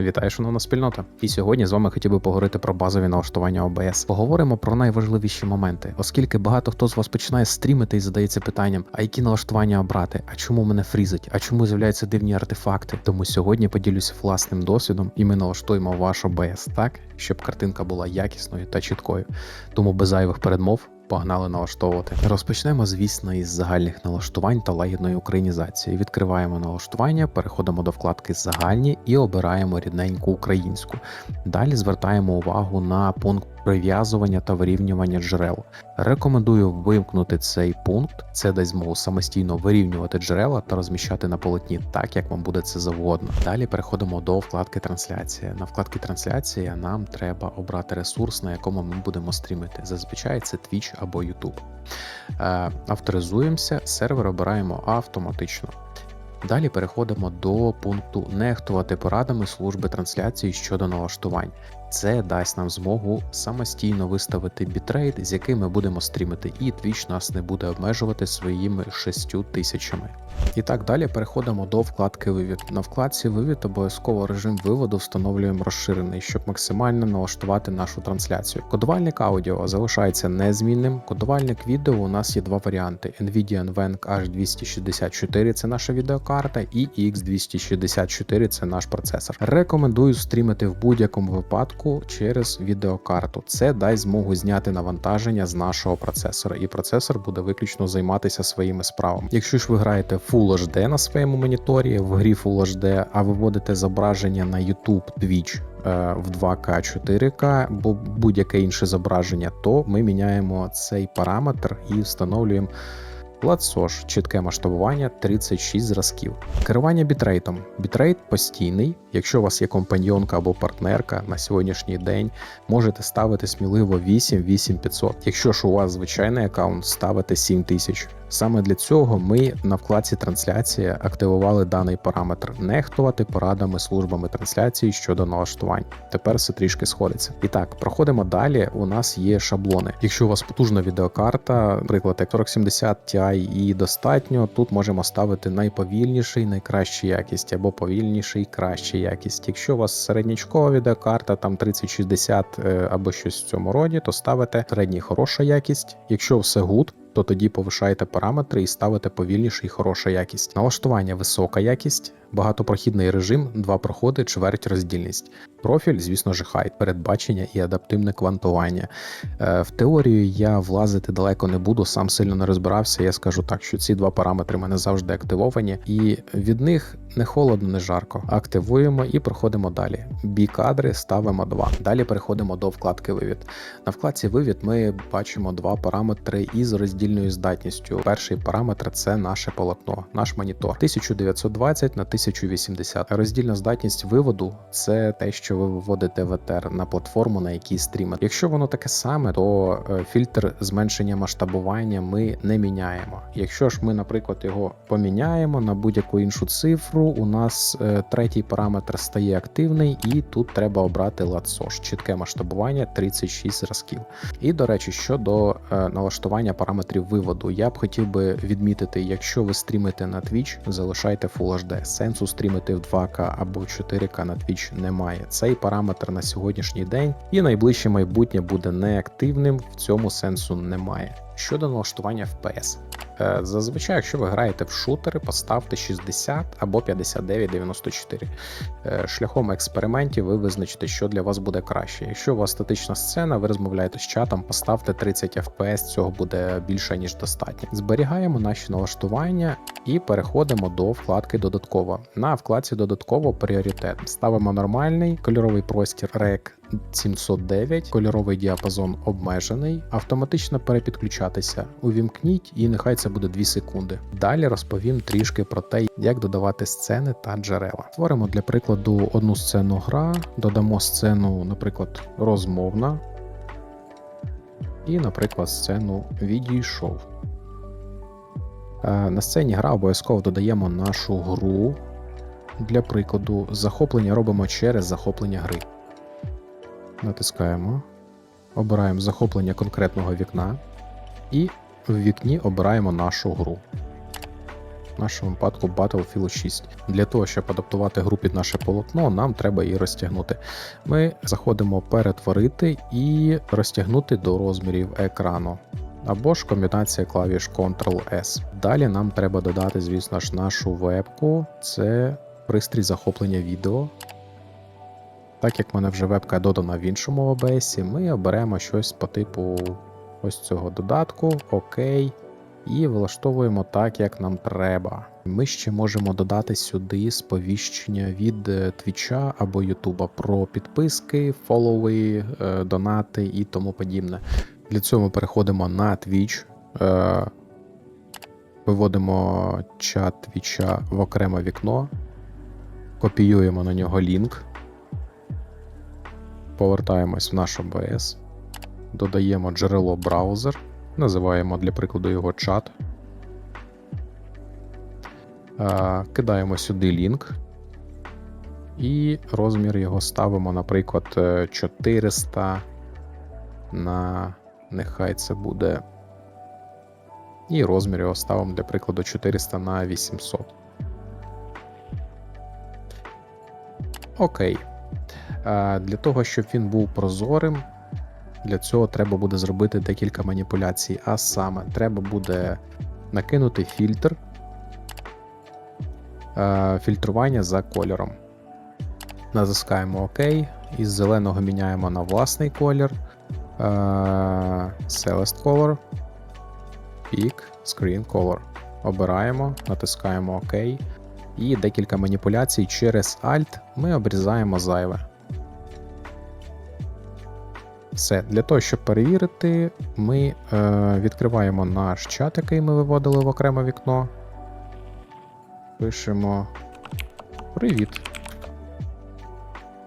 Вітаю, шановна спільнота. І сьогодні з вами хотів би поговорити про базові налаштування OBS. Поговоримо про найважливіші моменти, оскільки багато хто з вас починає стрімити і задається питанням, а які налаштування обрати, а чому мене фрізить, а чому з'являються дивні артефакти. Тому сьогодні поділюся власним досвідом, і ми налаштуємо ваш OBS так, щоб картинка була якісною та чіткою. Тому без зайвих передмов. Погнали налаштовувати. Розпочнемо, звісно, із загальних налаштувань та лагідної українізації. Відкриваємо налаштування, переходимо до вкладки Загальні і обираємо рідненьку українську. Далі звертаємо увагу на пункт прив'язування та вирівнювання джерел. Рекомендую вимкнути цей пункт. Це дасть змогу самостійно вирівнювати джерела та розміщати на полотні так, як вам буде це завгодно. Далі переходимо до вкладки трансляція. На вкладці трансляція нам треба обрати ресурс, на якому ми будемо стрімити. Зазвичай це Twitch або YouTube. Е, авторизуємося, сервер обираємо автоматично. Далі переходимо до пункту нехтувати порадами служби трансляції щодо налаштувань. Це дасть нам змогу самостійно виставити бітрейт, з яким ми будемо стрімити, і Twitch нас не буде обмежувати своїми 6 тисячами. І так далі переходимо до вкладки вивід. На вкладці вивід обов'язково режим виводу встановлюємо розширений, щоб максимально налаштувати нашу трансляцію. Кодувальник аудіо залишається незмінним. Кодувальник відео у нас є два варіанти: Nvidia NVENC H264 це наша відеокарта, і X264 це наш процесор. Рекомендую стрімити в будь-якому випадку через відеокарту. Це дасть змогу зняти навантаження з нашого процесора, і процесор буде виключно займатися своїми справами. Якщо ж ви граєте Full HD на своєму моніторі в грі Full HD, а виводите зображення на YouTube, Twitch е, в 2К 4К, бо будь-яке інше зображення, то ми міняємо цей параметр і встановлюємо. LATSOS – чітке масштабування 36 зразків. Керування бітрейтом. Бітрейт постійний. Якщо у вас є компаньйонка або партнерка на сьогоднішній день, можете ставити сміливо 8 8500. Якщо ж у вас звичайний аккаунт, ставите 7000. Саме для цього ми на вкладці трансляція активували даний параметр нехтувати порадами службами трансляції щодо налаштувань. Тепер все трішки сходиться. І так, проходимо далі. У нас є шаблони. Якщо у вас потужна відеокарта, наприклад, як 4070 Ti і достатньо, тут можемо ставити найповільніший, найкраща якість або повільніший, краща якість. Якщо у вас середнячкова відеокарта, там 3060 е, або щось в цьому роді, то ставите середній хороша якість. Якщо все гуд, то тоді повишаєте параметри і ставите повільніше і хороша якість. Налаштування висока якість, багатопрохідний режим, два проходи, чверть роздільність. Профіль, звісно ж, хайт, передбачення і адаптивне квантування. Е, в теорію я влазити далеко не буду, сам сильно не розбирався. Я скажу так, що ці два параметри в мене завжди активовані, і від них не холодно, не жарко. Активуємо і проходимо далі. Бі-кадри ставимо 2. Далі переходимо до вкладки вивід. На вкладці вивід ми бачимо два параметри із роздільною здатністю. Перший параметр це наше полотно, наш монітор 1920 на 1080. Роздільна здатність виводу це те, що ви виводите в етер на платформу, на якій стрімите. Якщо воно таке саме, то е, фільтр зменшення масштабування ми не міняємо. Якщо ж ми, наприклад, його поміняємо на будь-яку іншу цифру, у нас е, третій параметр стає активний, і тут треба обрати LATSOS, чітке масштабування 36 зразків. І до речі, щодо е, налаштування параметрів виводу, я б хотів би відмітити, якщо ви стрімите на Twitch, залишайте Full HD. Сенсу стрімити в 2К або 4К на Twitch немає. Цей параметр на сьогоднішній день і найближче майбутнє буде неактивним, в цьому сенсу немає. Щодо налаштування FPS. Е, Зазвичай, якщо ви граєте в шутери, поставте 60 або 59-94. Е, Шляхом експериментів ви визначите, що для вас буде краще. Якщо у вас статична сцена, ви розмовляєте з чатом, поставте 30 FPS, цього буде більше ніж достатньо. Зберігаємо наші налаштування і переходимо до вкладки Додатково. На вкладці Додатково пріоритет. Ставимо нормальний кольоровий простір REC 709, кольоровий діапазон обмежений, автоматично перепідключатися. Увімкніть і нехай це буде 2 секунди. Далі розповім трішки про те, як додавати сцени та джерела. Створимо для прикладу одну сцену гра, додамо сцену, наприклад, розмовна. І, наприклад, сцену відійшов. Е, На сцені гра обов'язково додаємо нашу гру. Для прикладу, захоплення робимо через захоплення гри. Натискаємо, обираємо захоплення конкретного вікна і в вікні обираємо нашу гру. в нашому випадку Battlefield 6. Для того, щоб адаптувати гру під наше полотно, нам треба її розтягнути. Ми заходимо перетворити і розтягнути до розмірів екрану. Або ж комбінація клавіш Ctrl-S. Далі нам треба додати, звісно ж, нашу вебку. Це пристрій захоплення відео. Так як в мене вже вебка додана в іншому OBS, ми оберемо щось по типу ось цього додатку, ОК, і влаштовуємо так, як нам треба. Ми ще можемо додати сюди сповіщення від е, Твіча або Ютуба про підписки, фолови, е, донати і тому подібне. Для цього ми переходимо на Twitch, е, виводимо чат Твіча в окреме вікно, копіюємо на нього лінк, повертаємось в наш OBS, додаємо джерело браузер, називаємо для прикладу його чат. Е, Кидаємо сюди лінк. І розмір його ставимо, наприклад, е, 400 на нехай це буде. І розмір його ставимо для прикладу 400 на 800. Окей. Для того, щоб він був прозорим, для цього треба буде зробити декілька маніпуляцій. А саме, треба буде накинути фільтр фільтрування за кольором. Натискаємо ОК, із зеленого міняємо на власний колір. Celeste Color, Peak, Screen Color. Обираємо, натискаємо ОК. І декілька маніпуляцій через Alt ми обрізаємо зайве. Все, для того, щоб перевірити, ми е, відкриваємо наш чат, який ми виводили в окреме вікно. Пишемо Привіт.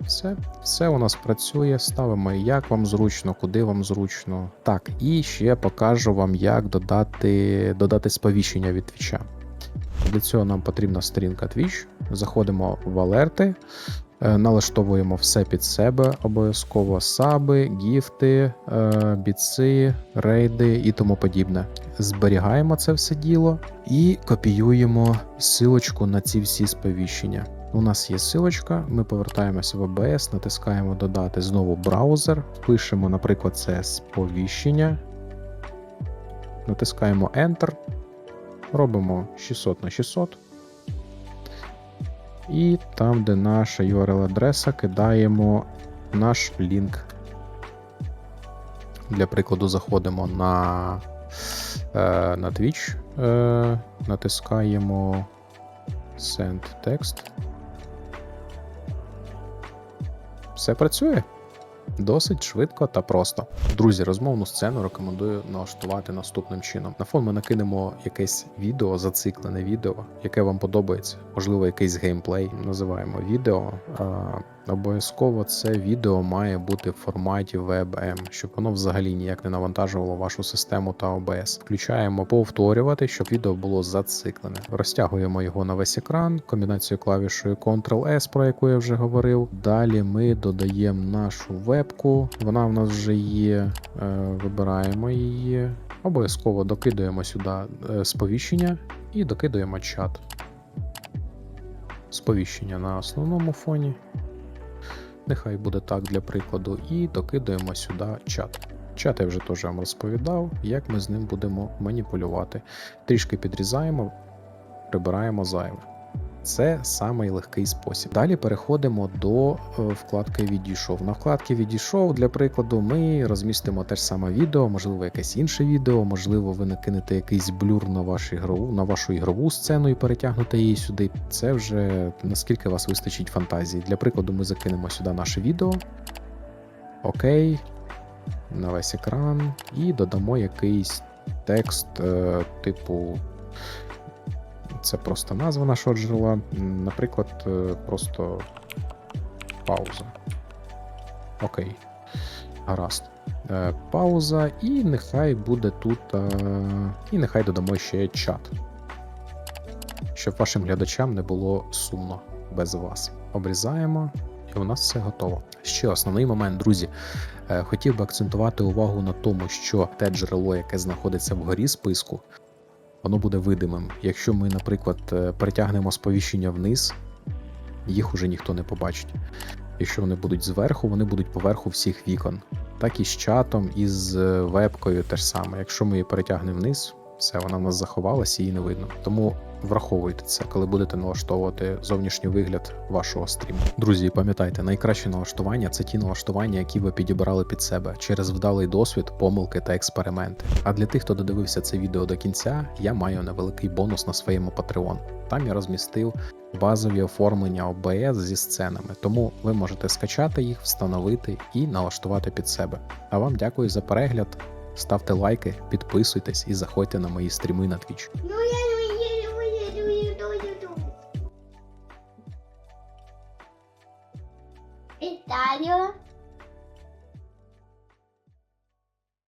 Все, все у нас працює. Ставимо як вам зручно, куди вам зручно. Так, і ще покажу вам, як додати, додати сповіщення від твіча. Для цього нам потрібна сторінка Twitch. Заходимо в алерти, налаштовуємо все під себе, обов'язково саби, гіфти, е, біци, рейди і тому подібне. Зберігаємо це все діло і копіюємо силочку на ці всі сповіщення. У нас є силочка, ми повертаємося в OBS, натискаємо додати знову браузер, пишемо, наприклад, це сповіщення, натискаємо Enter, робимо 600 на 600. І там, де наша URL-адреса, кидаємо наш лінк. Для прикладу, заходимо на, е, на Twitch, е, натискаємо Send text. Все працює. Досить швидко та просто. Друзі, розмовну сцену рекомендую налаштувати наступним чином. На фон ми накинемо якесь відео, зациклене відео, яке вам подобається, можливо, якийсь геймплей. Називаємо відео. Обов'язково це відео має бути в форматі WebM, щоб воно взагалі ніяк не навантажувало вашу систему та OBS. Включаємо повторювати, щоб відео було зациклене. Розтягуємо його на весь екран, комбінацією клавішою Ctrl-S, про яку я вже говорив. Далі ми додаємо нашу вебку, вона в нас вже є. Е, Вибираємо її. Обов'язково докидуємо сюди е, сповіщення і докидуємо чат. Сповіщення на основному фоні. Нехай буде так для прикладу, і докидуємо сюди чат. Чат я вже теж вам розповідав, як ми з ним будемо маніпулювати. Трішки підрізаємо, прибираємо зайве. Це самий легкий спосіб. Далі переходимо до е, вкладки Відійшов. На вкладці Відійшов, для прикладу, ми розмістимо те ж саме відео, можливо, якесь інше відео, можливо, ви накинете якийсь блюр на вашу ігрову, на вашу ігрову сцену і перетягнете її сюди. Це вже наскільки вас вистачить фантазії. Для прикладу, ми закинемо сюди наше відео. Окей. На весь екран. І додамо якийсь текст, е, типу. Це просто назва нашого джерела. Наприклад, е, просто пауза. Окей. Гаразд. Е, Пауза, і нехай буде тут. е, І нехай додамо ще чат. Щоб вашим глядачам не було сумно без вас. Обрізаємо, і у нас все готово. Ще основний момент, друзі. Хотів би акцентувати увагу на тому, що те джерело, яке знаходиться вгорі списку, воно буде видимим. Якщо ми, наприклад, притягнемо перетягнемо сповіщення вниз, їх уже ніхто не побачить. Якщо вони будуть зверху, вони будуть поверху всіх вікон. Так і з чатом, і з е, вебкою теж саме. Якщо ми її перетягнемо вниз, все, вона в нас заховалась, її не видно. Тому враховуйте це, коли будете налаштовувати зовнішній вигляд вашого стріму. Друзі, пам'ятайте, найкращі налаштування це ті налаштування, які ви підібрали під себе через вдалий досвід, помилки та експерименти. А для тих, хто додивився це відео до кінця, я маю невеликий бонус на своєму Patreon. Там я розмістив базові оформлення OBS зі сценами, тому ви можете скачати їх, встановити і налаштувати під себе. А вам дякую за перегляд. Ставте лайки, підписуйтесь і заходьте на мої стріми на Twitch. Італію.